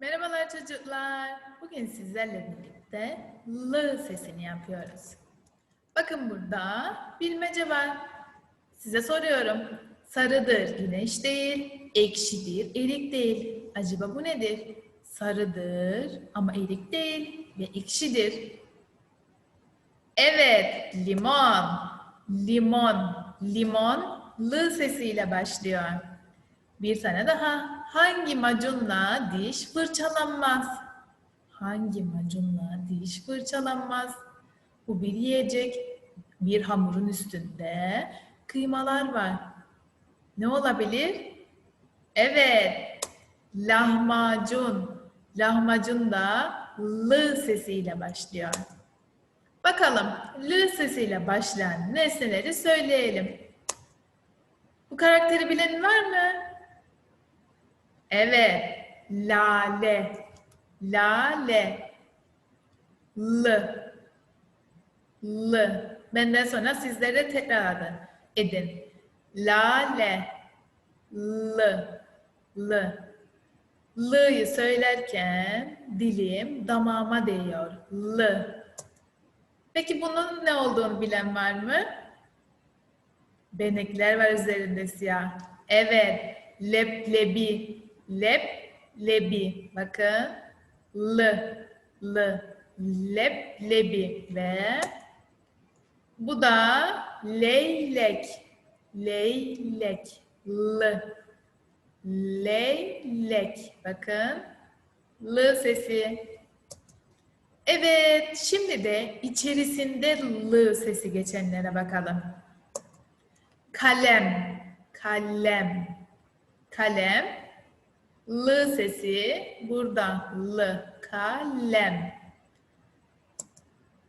Merhabalar çocuklar. Bugün sizlerle birlikte L sesini yapıyoruz. Bakın burada bilmece var. Size soruyorum. Sarıdır, güneş değil. Ekşidir, erik değil. Acaba bu nedir? Sarıdır ama erik değil ve ekşidir. Evet, limon. Limon. Limon L sesiyle başlıyor. Bir tane daha. Hangi macunla diş fırçalanmaz? Hangi macunla diş fırçalanmaz? Bu bir yiyecek. Bir hamurun üstünde kıymalar var. Ne olabilir? Evet. Lahmacun. Lahmacun da L sesiyle başlıyor. Bakalım L sesiyle başlayan nesneleri söyleyelim. Bu karakteri bilen var mı? Evet. Lale. Lale. L. L. Benden sonra sizlere tekrar edin. Lale. L. L. L'yı söylerken dilim damağıma değiyor. L. Peki bunun ne olduğunu bilen var mı? Benekler var üzerinde siyah. Evet. Leblebi. Leblebi. Bakın. L. L. Leblebi. Ve bu da leylek. Leylek. L. Leylek. Bakın. L sesi. Evet, şimdi de içerisinde L sesi geçenlere bakalım. Kalem, kalem, kalem. L sesi burada L, kalem.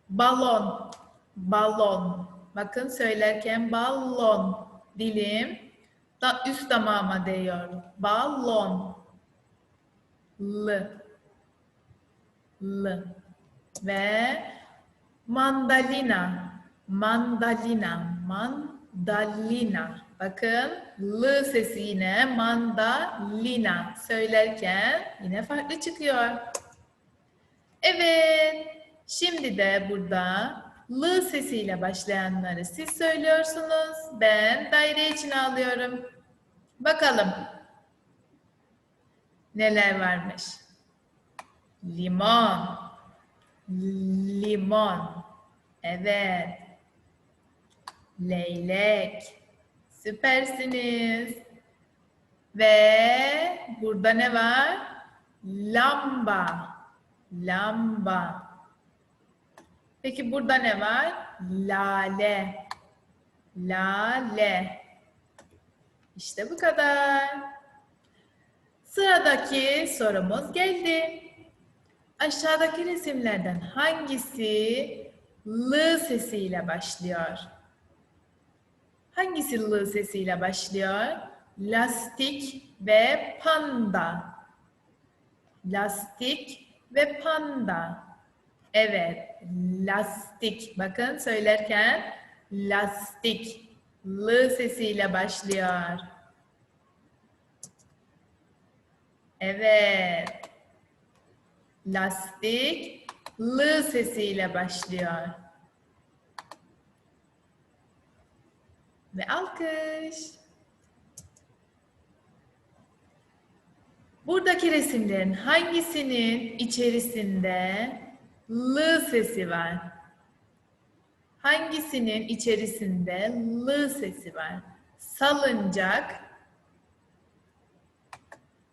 Balon, balon. Bakın söylerken balon. Dilim da üst damağıma değiyor. Balon. L. L. Ve mandalina. Mandalina. Mandalina. Bakın L sesi yine mandalina söylerken yine farklı çıkıyor. Evet. Şimdi de burada L sesiyle başlayanları siz söylüyorsunuz. Ben daire içine alıyorum. Bakalım. Neler varmış? Limon. Limon. Evet. Leylek. Süpersiniz. Ve burada ne var? Lamba. Lamba. Peki burada ne var? Lale. Lale. İşte bu kadar. Sıradaki sorumuz geldi. Aşağıdaki resimlerden hangisi L sesiyle başlıyor? Hangisi L sesiyle başlıyor? Lastik ve panda. Lastik ve panda. Evet, lastik. Bakın söylerken lastik. L sesiyle başlıyor. Evet. Lastik L sesiyle başlıyor. Ve alkış. Buradaki resimlerin hangisinin içerisinde L sesi var? Hangisinin içerisinde L sesi var? Salıncak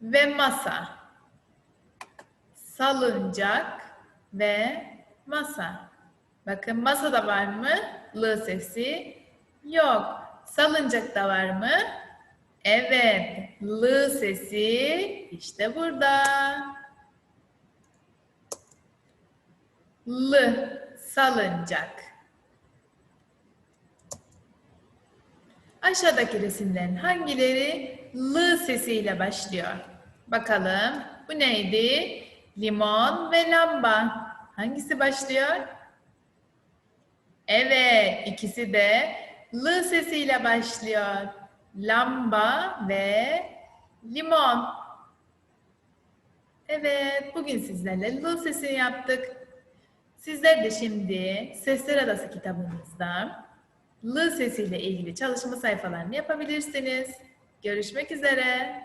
ve masa. Salıncak ve masa. Bakın masada var mı? L sesi yok. Salıncakta var mı? Evet. L sesi işte burada. L salıncak. Aşağıdaki resimlerin hangileri L sesiyle başlıyor? Bakalım. Bu neydi? Limon ve lamba. Hangisi başlıyor? Evet, ikisi de L sesiyle başlıyor. Lamba ve limon. Evet, bugün sizlerle L sesini yaptık. Sizler de şimdi Sesler Adası kitabınızda L sesiyle ilgili çalışma sayfalarını yapabilirsiniz. Görüşmek üzere.